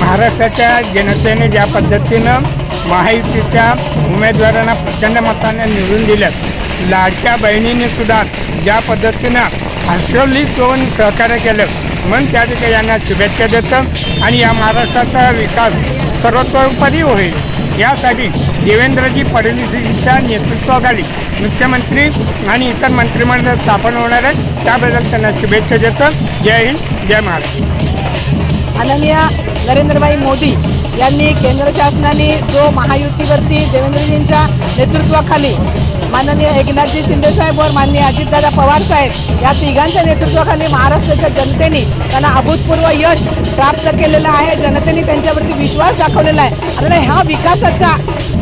महाराष्ट्राच्या जनतेने ज्या पद्धतीनं महायुतीच्या उमेदवारांना प्रचंड मताने निवडून दिलं लाडक्या बहिणीने सुद्धा ज्या पद्धतीनं हर्षोल्लित होऊन सहकार्य केलं म्हणून त्या ठिकाणी यांना शुभेच्छा देतं आणि या महाराष्ट्राचा विकास सर्वतोपरी होईल. यासाठी देवेंद्रजी फडणवीसांच्या नेतृत्वाखाली मुख्यमंत्री आणि इतर मंत्रिमंडळ स्थापन होणार आहे त्याबद्दल त्यांना शुभेच्छा देतो. जय हिंद जय महाराष्ट्र. अनन्या नरेंद्रभाई मोदी यांनी केंद्र शासनाने जो महायुतीवरती देवेंद्रजींच्या नेतृत्वाखाली माननीय एकनाथजी शिंदेसाहेब वर माननीय अजितदादा पवार साहेब या तिघांच्या नेतृत्वाखाली महाराष्ट्राच्या जनतेने त्यांना अभूतपूर्व यश प्राप्त केलेलं आहे. जनतेने त्यांच्यावरती विश्वास दाखवलेला आहे. आणि ह्या विकासाचा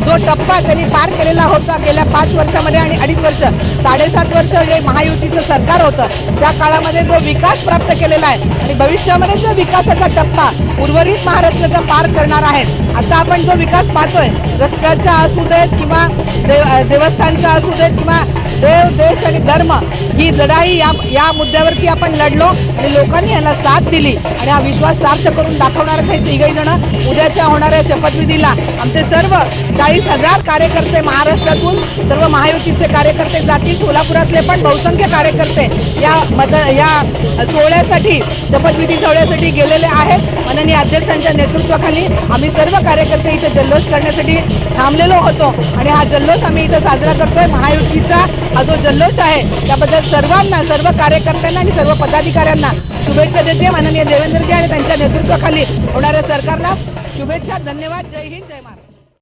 जो टप्पा त्यांनी पार केलेला होता गेल्या पाच वर्षामध्ये आणि अडीच वर्ष साडेसात वर्ष जे महायुतीचं सरकार होतं. त्या काळामध्ये जो विकास प्राप्त केलेला आहे भविष्यामध्ये जो विकासाचा टप्पा उर्वरित महाराष्ट्राचा पार करणार आहेत आता आपण जो विकास पाहतोय रस्त्याचा असू देत किंवा देव देवस्थानचा असू देत किंवा देव देश आणि धर्म ही लढाई या या मुद्द्यावरती आपण लढलो आणि लोकांनी याला साथ दिली. आणि हा विश्वास सार्थ करून दाखवणार हे तिघही जण. उद्याच्या होणाऱ्या शपथविधीला आमचे सर्व चाळीस हजार कार्यकर्ते महाराष्ट्रातून सर्व महायुतीचे कार्यकर्ते जातील सोलापुरातले पण बहुसंख्य कार्यकर्ते या मत या सोहळ्यासाठी शपथविधी सोहळ्यासाठी गेलेले आहेत. माननीय अध्यक्षांच्या नेतृत्वाखाली आम्ही सर्व कार्यकर्ते इथे जल्लोष करण्यासाठी थांबलेलो होतो. आणि हा जल्लोष आम्ही इथं साजरा करतोय. महायुतीचा हा जो जल्लोष आहे त्याबद्दल सर्वांना सर्व कार्यकर्त्यांना आणि सर्व पदाधिकाऱ्यांना शुभेच्छा देते. माननीय देवेंद्रजी आणि त्यांच्या नेतृत्वाखाली होणाऱ्या सरकारला शुभेच्छा धन्यवाद. जय हिंद जय महाराष्ट्र.